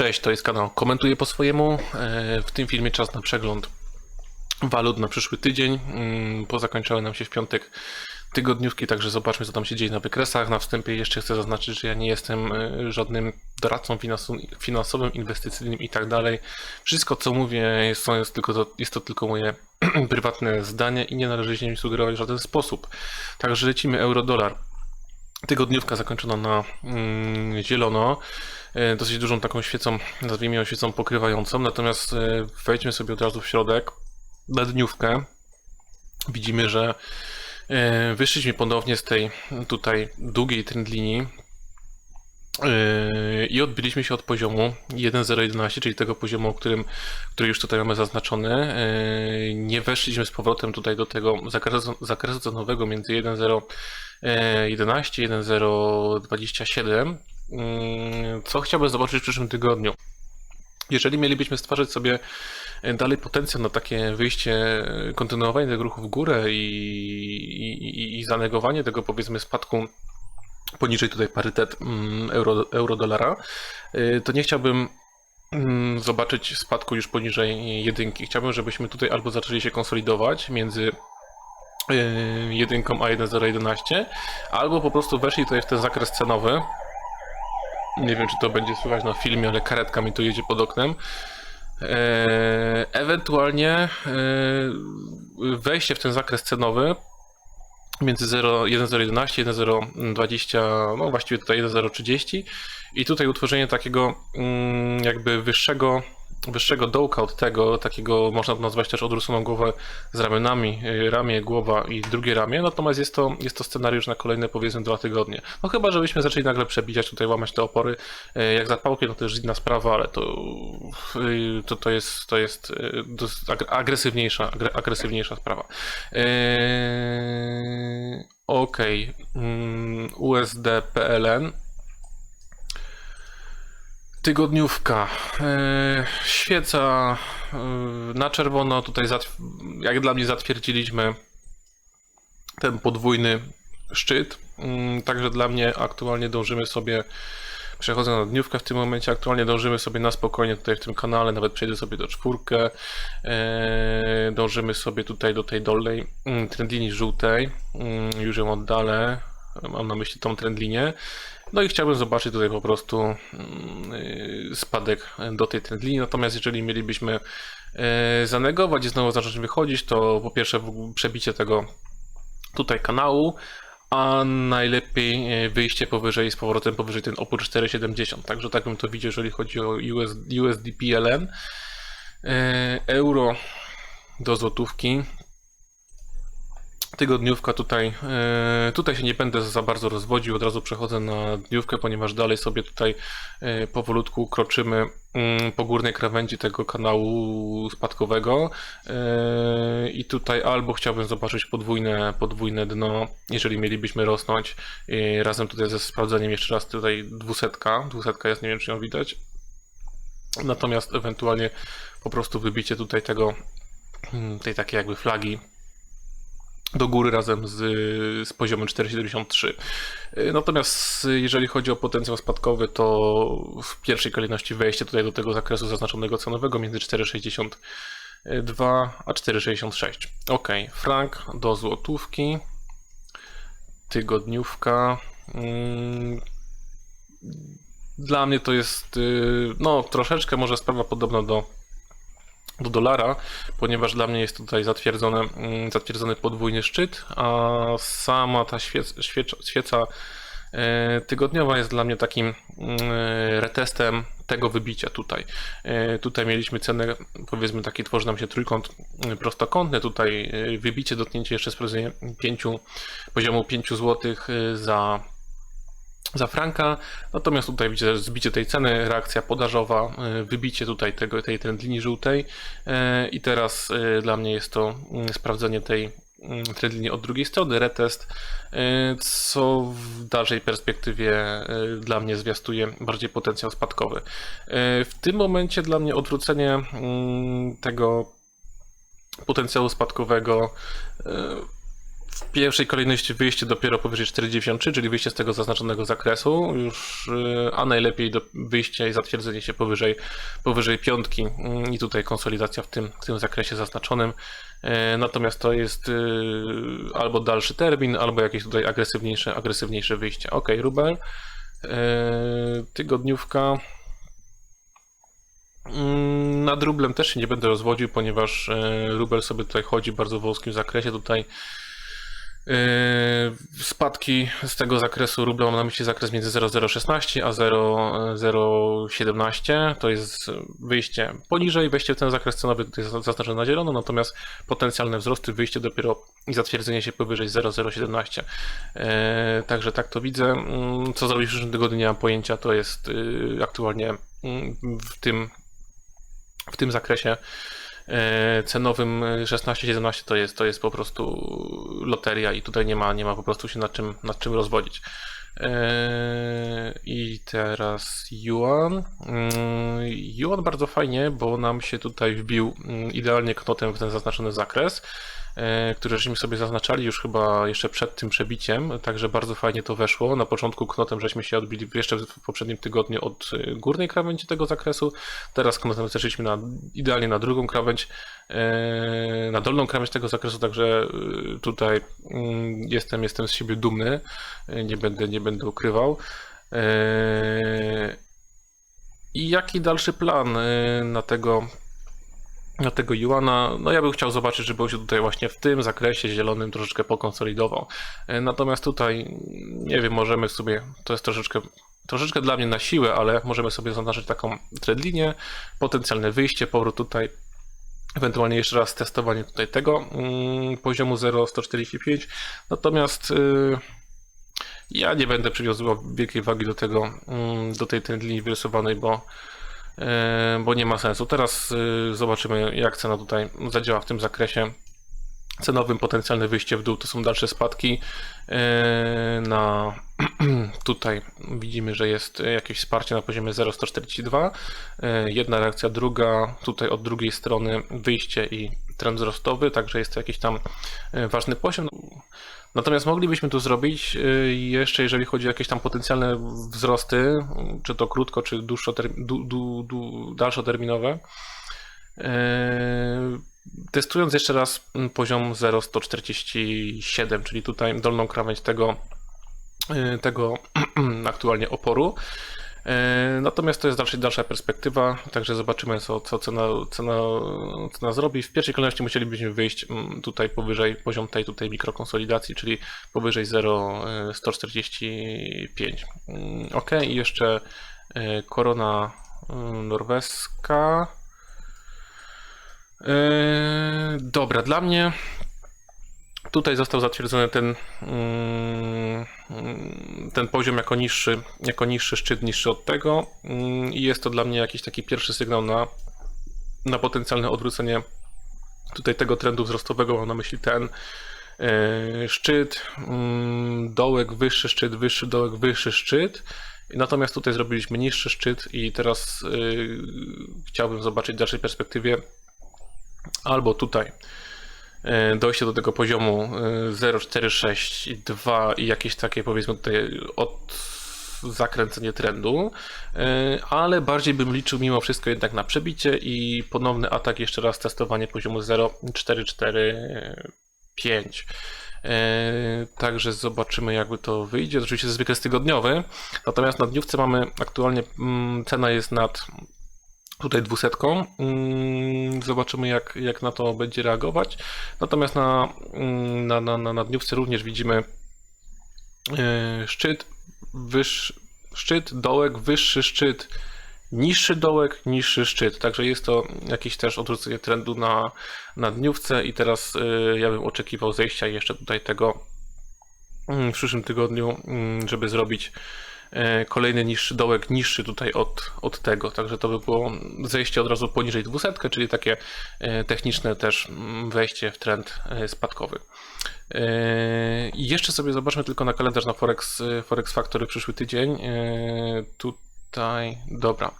Cześć, to jest kanał Komentuję po swojemu. E, W tym filmie czas na przegląd walut na przyszły tydzień. Mm, Pozakończyły nam się w piątek tygodniówki, także zobaczmy, co tam się dzieje na wykresach. Na wstępie jeszcze chcę zaznaczyć, że ja nie jestem e, żadnym doradcą finansowym, inwestycyjnym i tak dalej. Wszystko, co mówię, jest jest tylko, to, jest to tylko moje prywatne zdanie i nie należy się nim sugerować w żaden sposób. Także lecimy euro-dolar. Tygodniówka zakończona na mm, zielono, e, dosyć dużą taką świecą, nazwijmy ją świecą pokrywającą, natomiast e, wejdźmy sobie od razu w środek, na dniówkę. Widzimy, że e, wyszliśmy ponownie z tej tutaj długiej trendlinii i odbiliśmy się od poziomu 1.011, czyli tego poziomu, o którym, który już tutaj mamy zaznaczony. E, Nie weszliśmy z powrotem tutaj do tego zakresu, zakresu cenowego między 1.0 e, 11, 1.027. Mm, Co chciałbym zobaczyć w przyszłym tygodniu? Jeżeli mielibyśmy stwarzać sobie e, dalej potencjał na takie wyjście, kontynuowanie tego ruchu w górę i, i, i- i zanegowanie tego powiedzmy spadku poniżej tutaj parytet mm, euro, euro-dolara, y, to nie chciałbym mm, zobaczyć spadku już poniżej jedynki. Chciałbym, żebyśmy tutaj albo zaczęli się konsolidować między y, jedynką a 1.011, albo po prostu weszli tutaj w ten zakres cenowy. Nie wiem, czy to będzie słychać na filmie, ale karetka mi tu jedzie pod oknem. E, Ewentualnie wejście w ten zakres cenowy między 0, 1.011 1.020, no właściwie tutaj 1.030 i tutaj utworzenie takiego mm, jakby wyższego, wyższego dołka od tego, takiego można nazwać też odwróconą głowę z ramionami, y, ramię, głowa i drugie ramię, natomiast jest to, jest to scenariusz na kolejne powiedzmy dwa tygodnie. No chyba, żebyśmy zaczęli nagle przebijać tutaj, łamać te opory, Y, jak zapałki, no to już inna sprawa, ale to, y, to, to jest, to jest agresywniejsza, agre- agresywniejsza sprawa. Okej. Mm, USD PLN. Tygodniówka. Yy, Świeca yy, na czerwono. Tutaj jak dla mnie zatwierdziliśmy ten podwójny szczyt. Yy, Także dla mnie aktualnie dążymy sobie Przechodzę na dniówkę w tym momencie. Aktualnie dążymy sobie na spokojnie tutaj w tym kanale, nawet przejdę sobie do czwórkę. Eee, dążymy sobie tutaj do tej dolnej mm, trendlinii żółtej. Mm, już ją oddalę. Mam na myśli tą trendlinię. No i chciałbym zobaczyć tutaj po prostu mm, yy, spadek do tej trendlinii. Natomiast jeżeli mielibyśmy e, zanegować i znowu zacząć wychodzić, to po pierwsze przebicie tego tutaj kanału, a najlepiej e, wyjście powyżej z powrotem powyżej ten opór 4,70. Także tak bym to widział, jeżeli chodzi o US, USD PLN. Euro do złotówki. Tygodniówka tutaj, e, tutaj się nie będę za bardzo rozwodził, od razu przechodzę na dniówkę, ponieważ dalej sobie tutaj e, powolutku kroczymy mm, po górnej krawędzi tego kanału spadkowego. E, i tutaj albo chciałbym zobaczyć podwójne, podwójne dno, jeżeli mielibyśmy rosnąć razem tutaj ze sprawdzeniem jeszcze raz tutaj dwusetka, dwusetka jest, nie wiem czy ją widać, natomiast ewentualnie po prostu wybicie tutaj tego, mm, tej takiej jakby flagi do góry razem z, z poziomem 4,73. Y, Natomiast jeżeli chodzi o potencjał spadkowy, to w pierwszej kolejności wejście tutaj do tego zakresu zaznaczonego cenowego między 4,62 a 4,66. Ok, frank do złotówki, tygodniówka. Mm, Dla mnie to jest y, no troszeczkę może sprawa podobna do do dolara, ponieważ dla mnie jest tutaj zatwierdzone, mm, zatwierdzony podwójny szczyt, a sama ta świeca e, tygodniowa jest dla mnie takim mm, retestem tego wybicia tutaj. E, Tutaj mieliśmy cenę, powiedzmy taki tworzy nam się trójkąt mm, prostokątny, tutaj e, wybicie, dotknięcie jeszcze pięciu, poziomu 5 zł za za franka, natomiast tutaj widzicie zbicie tej ceny, reakcja podażowa, y, wybicie tutaj tego, tej trendlinii żółtej y, i teraz y, dla mnie jest to sprawdzenie tej trendlinii od drugiej strony, retest, co w dalszej perspektywie dla mnie zwiastuje bardziej potencjał spadkowy. W tym momencie dla mnie odwrócenie mm, tego potencjału spadkowego w pierwszej kolejności wyjście dopiero powyżej 4,93, czyli wyjście z tego zaznaczonego zakresu, już, y, a najlepiej do wyjście i zatwierdzenie się powyżej, powyżej piątki mm, i tutaj konsolidacja w tym, w tym zakresie zaznaczonym. E, Natomiast to jest y, albo dalszy termin, albo jakieś tutaj agresywniejsze, agresywniejsze wyjście. Ok, rubel. E, Tygodniówka. Mm, Nad rublem też się nie będę rozwodził, ponieważ e, rubel sobie tutaj chodzi w bardzo wąskim zakresie. Tutaj spadki z tego zakresu rubla mam na myśli zakres między 0,016 a 0,017. To jest wyjście poniżej, wejście w ten zakres cenowy tutaj jest zaznaczone na zielono, natomiast potencjalne wzrosty, wyjście dopiero i zatwierdzenie się powyżej 0,017. E, Także tak to widzę. Mm, Co zrobić w przyszłym tygodniu nie mam pojęcia. To jest y, aktualnie mm, w tym w tym zakresie cenowym 16-17 to jest, to jest po prostu loteria i tutaj nie ma, nie ma po prostu się nad czym, nad czym rozwodzić. E, I teraz Yuan. Mm, Yuan bardzo fajnie, bo nam się tutaj wbił mm, idealnie knotem w ten zaznaczony zakres, e, który żeśmy sobie zaznaczali już chyba jeszcze przed tym przebiciem, także bardzo fajnie to weszło. Na początku knotem żeśmy się odbili jeszcze w poprzednim tygodniu od y, górnej krawędzi tego zakresu, teraz knotem zeszliśmy na, idealnie na drugą krawędź, e, na dolną krawędź tego zakresu, także tutaj mm, jestem, jestem z siebie dumny, E, nie będę, nie będę ukrywał. E, I jaki dalszy plan e, na tego, na tego Juana? No ja bym chciał zobaczyć, żeby on się tutaj właśnie w tym zakresie zielonym troszeczkę pokonsolidował. E, Natomiast tutaj, nie wiem, możemy sobie, to jest troszeczkę, troszeczkę dla mnie na siłę, ale możemy sobie zaznaczyć taką trendlinię, potencjalne wyjście, powrót tutaj, ewentualnie jeszcze raz testowanie tutaj tego mm, poziomu 0,145. Natomiast y, ja nie będę przywiązywał wielkiej wagi do tego, mm, do tej trendlinii wyrysowanej, bo, bo nie ma sensu. Teraz y, zobaczymy, jak cena tutaj zadziała w tym zakresie cenowym. Potencjalne wyjście w dół to są dalsze spadki. E, Na tutaj widzimy, że jest jakieś wsparcie na poziomie 0,142. E, Jedna reakcja, druga, tutaj od drugiej strony wyjście i trend wzrostowy, także jest to jakiś tam e, ważny poziom. Natomiast moglibyśmy tu zrobić y, jeszcze, jeżeli chodzi o jakieś tam potencjalne wzrosty, czy to krótko, czy dalszoterminowe. e, Testując jeszcze raz mm, poziom 0,147, czyli tutaj dolną krawędź tego, y, tego aktualnie oporu. E, Natomiast to jest dalsza, dalsza perspektywa, także zobaczymy, co, co cena, cena, cena zrobi. W pierwszej kolejności musielibyśmy wyjść mm, tutaj powyżej poziom tej tutaj mikrokonsolidacji, czyli powyżej 0,145. Mm, Ok, i jeszcze e, korona mm, norweska. E, Dobra, dla mnie Tutaj został zatwierdzony ten, ten poziom jako niższy, jako niższy szczyt, niższy od tego. Mm, i jest to dla mnie jakiś taki pierwszy sygnał na, na potencjalne odwrócenie tutaj tego trendu wzrostowego, mam na myśli ten e, szczyt, mm, dołek, wyższy szczyt, wyższy dołek, wyższy szczyt. Natomiast tutaj zrobiliśmy niższy szczyt i teraz y, chciałbym zobaczyć w dalszej perspektywie albo tutaj. e, dojście do tego poziomu e, 0,462 i jakieś takie powiedzmy tutaj od zakręcenie trendu, e, ale bardziej bym liczył mimo wszystko jednak na przebicie i ponowny atak, jeszcze raz testowanie poziomu 0,445. E, Także zobaczymy, jakby to wyjdzie. Oczywiście to jest tygodniowy, natomiast na dniówce mamy aktualnie mm, cena jest nad tutaj dwusetką. Mm, Zobaczymy, jak, jak na to będzie reagować. Natomiast na, mm, na, na, na, na dniówce również widzimy e, szczyt, wyższy, szczyt, dołek, wyższy szczyt, niższy dołek, niższy szczyt. Także jest to jakieś też odwrócenie trendu na, na dniówce i teraz e, ja bym oczekiwał zejścia jeszcze tutaj tego mm, w przyszłym tygodniu, żeby zrobić kolejny niższy dołek, niższy tutaj od, od tego. Także to by było zejście od razu poniżej 200, czyli takie e, techniczne też mm, wejście w trend e, spadkowy. E, I jeszcze sobie zobaczmy tylko na kalendarz na Forex, e, Forex Factory przyszły tydzień. E, Tutaj, dobra.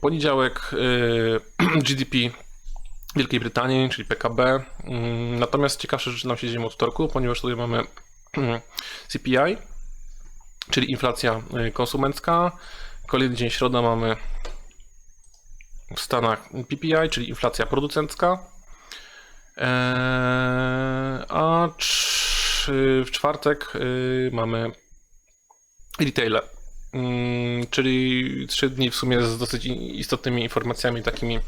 Poniedziałek e, GDP Wielkiej Brytanii, czyli PKB. Mm, Natomiast ciekawsze rzeczy nam się dzieją od wtorku, ponieważ tutaj mamy CPI, czyli inflacja y, konsumencka. Kolejny dzień środa mamy w Stanach PPI, czyli inflacja producencka. Eee, A w czwartek y, mamy retaile, Mm, czyli trzy dni w sumie z dosyć istotnymi informacjami takimi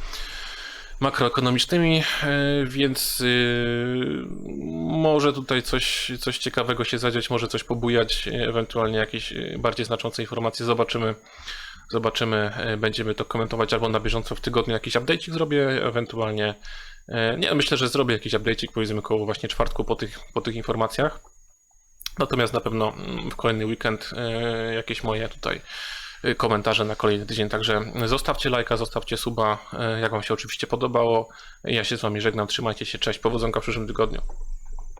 makroekonomicznymi, e, więc y, może tutaj coś, coś ciekawego się zadziać, może coś pobujać, e, ewentualnie jakieś e, bardziej znaczące informacje zobaczymy. Zobaczymy, e, będziemy to komentować albo na bieżąco w tygodniu jakiś update'ik zrobię, ewentualnie e, nie, myślę, że zrobię jakiś update'ik powiedzmy koło właśnie czwartku po tych, po tych informacjach. Natomiast na pewno mm, w kolejny weekend e, jakieś moje tutaj e, komentarze na kolejny tydzień. Także zostawcie lajka, zostawcie suba, e, jak Wam się oczywiście podobało. Ja się z Wami żegnam, trzymajcie się, cześć, powodzonka w przyszłym tygodniu.